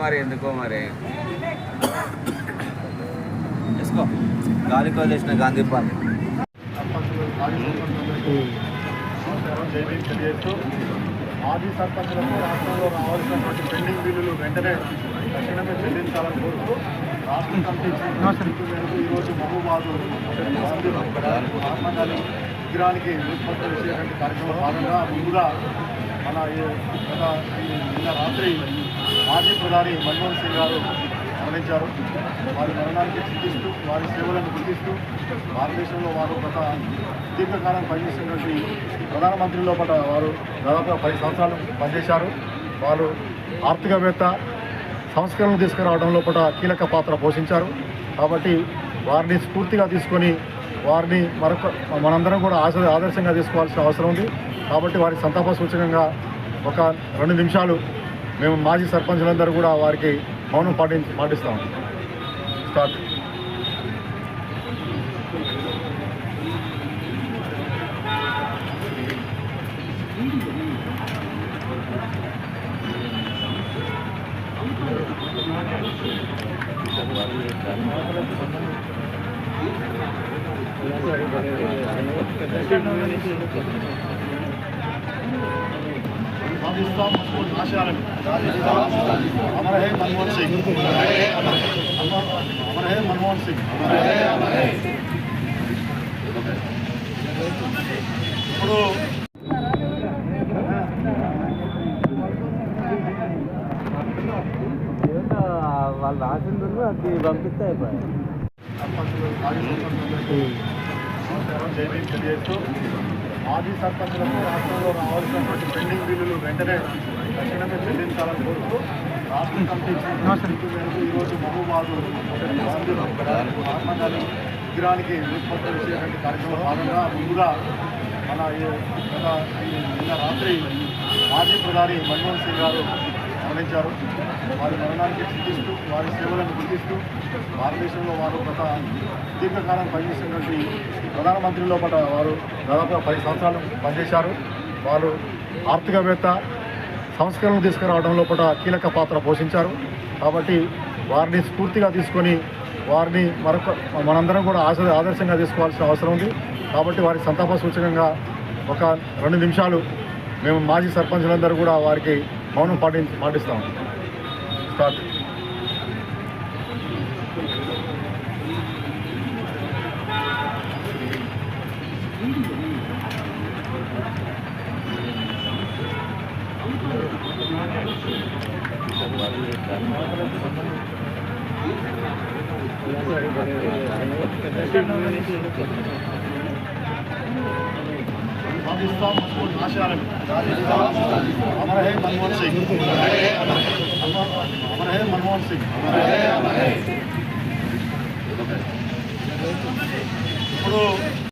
మరి ఎందుకో మరి? తీసుకో గాలికి వదిలేసిన గాంధీ పార్క్. మాజీ సర్పంచులకు రాష్ట్రంలో రావాల్సినటువంటి పెండింగ్ బిల్లులు వెంటనే తక్షణమే చెల్లించాలని కోరుతూ రాష్ట్ర కమిటీ పిలుపు మేరకు ఈరోజు మహబూబాదు మహాత్మాగాంధీ విగ్రహానికి రూపొందించే చేసేటువంటి కార్యక్రమంలో భాగంగా ముందుగా మన ఈ గత ఈ నిన్న రాత్రి మాజీ ప్రధాని మన్మోహన్ సింగ్ గారు మరణించారు. వారి మరణానికి చింతిస్తూ వారి సేవలను గుర్తిస్తూ భారతదేశంలో వారు గత దీర్ఘకాలం పనిచేసినటువంటి ప్రధానమంత్రి లోపల వారు దాదాపు పది సంవత్సరాలు పనిచేశారు. వారు ఆర్థికవేత్త సంస్కరణలు తీసుకురావడం లోపల కీలక పాత్ర పోషించారు. కాబట్టి వారిని స్ఫూర్తిగా తీసుకొని వారిని మరొక మనందరం కూడా ఆశ ఆదర్శంగా తీసుకోవాల్సిన అవసరం ఉంది. కాబట్టి వారి సంతాప సూచకంగా ఒక రెండు నిమిషాలు మేము మాజీ సర్పంచులందరూ కూడా వారికి మౌనం పాటి పాటిస్తాం. స్టార్ట్. పాకిస్తాన్ మస్కూర్ ఆశయాలను అమర హే మన్మోహన్ సింగ్ అమర హే మన్మోహన్ సింగ్ ఇప్పుడు వాళ్ళు రాసిండ్రు అది పంపిస్తే అయిపోయాయి సర్పంచులు మాజీ సర్పంచులందరికీ నమస్కారం జైవీం తెలియజేస్తూ మాజీ సర్పంచులకు రాష్ట్రంలో రావాల్సినటువంటి పెండింగ్ బిల్లులు వెంటనే తక్షణమే చెల్లించాలని కోరుతూ రాష్ట్ర కమిటీ మేరకు ఈరోజు మహబూబాదు మహాత్మాగాంధీ విగ్రహానికి రూపొందించే చేసేటువంటి కార్యక్రమంలో భాగంగా ముందుగా మన ఈ గత నిన్న రాత్రి మాజీ ప్రధాని మన్మోహన్ సింగ్ గారు మరణించారు. వారి మరణానికి చింతిస్తూ వారి సేవలను గుర్తిస్తూ భారతదేశంలో వారు గత దీర్ఘకాలం పనిచేసినటువంటి ప్రధానమంత్రి లోపల వారు దాదాపు పది సంవత్సరాలు పనిచేశారు. వారు ఆర్థికవేత్త సంస్కరణలు తీసుకురావడంలో కూడా కీలక పాత్ర పోషించారు. కాబట్టి వారిని స్ఫూర్తిగా తీసుకొని వారిని మరొక మనందరం కూడా ఆశ ఆదర్శంగా తీసుకోవాల్సిన అవసరం ఉంది. కాబట్టి వారి సంతాప సూచకంగా ఒక రెండు నిమిషాలు మేము మాజీ సర్పంచులందరూ కూడా వారికి మౌనం పాటి పాటిస్తాం. స్టార్ట్. పాకిస్తాన్ మస్కూర్ ఆశయాలను అమర హే మన్మోహన్ సింగ్. అమర హే మన్మోహన్ సింగ్ ఇప్పుడు